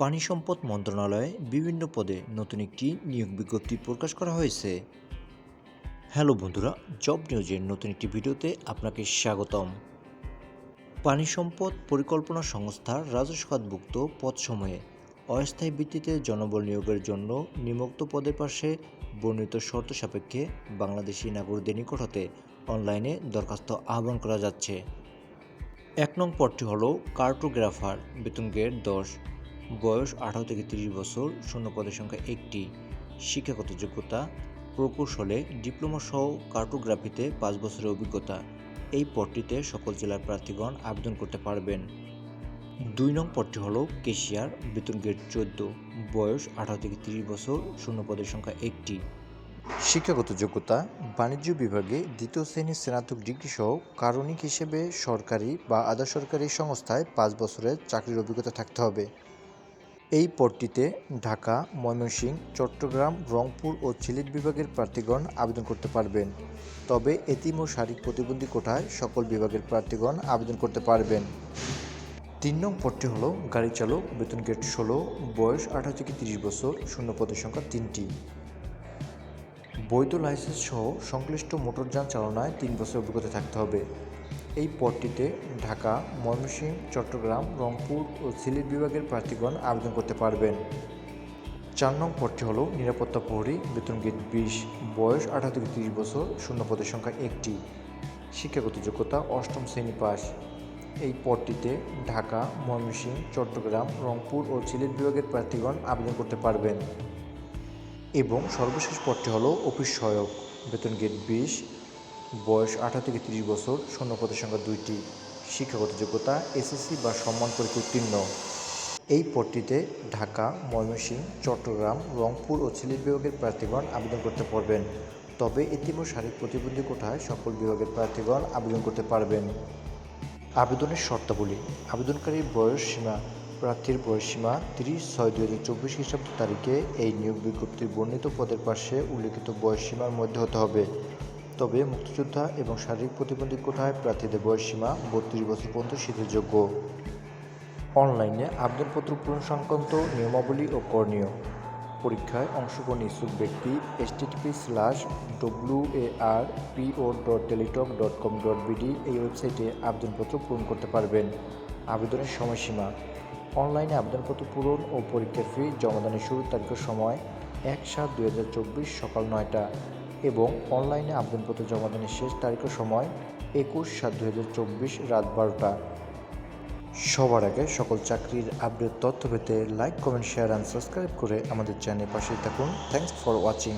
পানি সম্পদ মন্ত্রণালয়ে বিভিন্ন পদে নতুন একটি নিয়োগ বিজ্ঞপ্তি প্রকাশ করা হয়েছে। হ্যালো বন্ধুরা, জব নিউজের নতুন একটি ভিডিওতে আপনাকে স্বাগতম। পানি সম্পদ পরিকল্পনা সংস্থার রাজস্ব খাতভুক্ত পদসমূহে অস্থায়ী ভিত্তিতে জনবল নিয়োগের জন্য নিম্নোক্ত পদের পাশে বর্ণিত শর্ত সাপেক্ষে বাংলাদেশি নাগরিকদের নিকট হতে অনলাইনে দরখাস্ত আহ্বান করা যাচ্ছে। এক নং পদটি হলো কার্টোগ্রাফার, বেতন গ্রেড দশ। বয়স আঠারো থেকে তিরিশ বছর, শূন্য পদের সংখ্যা একটি। শিক্ষাগত যোগ্যতা, প্রকৌশলে ডিপ্লোমা সহ কার্টোগ্রাফিতে পাঁচ বছরের অভিজ্ঞতা। এই পদটিতে সকল জেলার প্রার্থীগণ আবেদন করতে পারবেন। দুই নং পদটি হলো কেশিয়ার, বেতন গেট চোদ্দ, বয়স আঠারো থেকে তিরিশ বছর, শূন্য পদের সংখ্যা একটি। শিক্ষাগত যোগ্যতা, বাণিজ্য বিভাগে দ্বিতীয় শ্রেণির স্নাতক ডিগ্রি সহ কারণিক হিসেবে সরকারি বা আধা সরকারি সংস্থায় পাঁচ বছরের চাকরির অভিজ্ঞতা থাকতে হবে। এই পদটিতে ঢাকা, ময়মনসিংহ, চট্টগ্রাম, রংপুর ও সিলেট বিভাগের প্রার্থীগণ আবেদন করতে পারবেন। তবে এতিম ও শারীরিক প্রতিবন্ধী কোটায় সকল বিভাগের প্রার্থীগণ আবেদন করতে পারবেন। তিন নং পদটি হলো গাড়ি চালক, বেতন গেট ষোলো, বয়স আঠারো থেকে তিরিশ বছর, শূন্য পদের সংখ্যা তিনটি। বৈধ লাইসেন্স সহ সংশ্লিষ্ট মোটরযান চালনায় তিন বছর অভিজ্ঞতা থাকতে হবে। এই পদটিতে ঢাকা, ময়মনসিংহ, চট্টগ্রাম, রংপুর ও সিলেট বিভাগের প্রার্থীগণ আবেদন করতে পারবেন। চার নং পদটি হলো নিরাপত্তা প্রহরী, বেতন গেট বিশ, বয়স আঠারো থেকে তিরিশ বছর, শূন্য পদের সংখ্যা একটি। শিক্ষাগত যোগ্যতা অষ্টম শ্রেণি পাস এই পদটিতে ঢাকা, ময়মনসিংহ, চট্টগ্রাম, রংপুর ও সিলেট বিভাগের প্রার্থীগণ আবেদন করতে পারবেন। এবং সর্বশেষ পদটি হলো অফিস সহায়ক, বেতন গেট বিশ বয়স আঠারো থেকে তিরিশ বছর, শূন্য পদের সংখ্যা দুইটি। শিক্ষাগত যোগ্যতা এসএসসি বা সম্মান পরীক্ষা উত্তীর্ণ। এই পদটিতে ঢাকা, ময়মনসিংহ, চট্টগ্রাম, রংপুর ও সিলেট বিভাগের প্রার্থীগণ আবেদন করতে পারবেন। তবে ও শারীরিক প্রতিবন্ধী কোঠায় সকল বিভাগের প্রার্থীগণ আবেদন করতে পারবেন। আবেদনের শর্তাবলী, আবেদনকারীর বয়স সীমা, প্রার্থীর বয়সসীমা তিরিশ ছয় দুই হাজার চব্বিশ খ্রিস্টাব্দ তারিখে এই নিয়োগ বিজ্ঞপ্তির বর্ণিত পদের পাশে উল্লিখিত বয়সসীমার মধ্যে হতে হবে। তবে মুক্তিযোদ্ধা এবং শারীরিক প্রতিবন্ধী কোঠায় প্রার্থীদের বয়সসীমা বত্রিশ বছর পর্যন্ত শিথিলযোগ্য অনলাইনে আবেদনপত্র পূরণ সংক্রান্ত নিয়মাবলী ও করণীয়। পরীক্ষায় অংশগ্রহণ ইচ্ছুক ব্যক্তি S TTP slash W A R PO dot Teletalk dot com dot BD এই ওয়েবসাইটে আবেদনপত্র পূরণ করতে পারবেন। আবেদনের সময়সীমা। অনলাইনে আবেদনপত্র পূরণ ও পরীক্ষার ফি জমাদানের শুরুর তারিখের সময় এক সাত দুই হাজার চব্বিশ সকাল নয়টা। এবং অনলাইনে আবেদনপত্র জমা দানের শেষ তারিখের সময় একুশ সাত দুই হাজার চব্বিশ রাত বারোটা। সবার আগে সকল চাকরির আপডেট তথ্য পেতে like comment share and subscribe করে আমাদের চ্যানেল পাশে থাকুন। Thanks for watching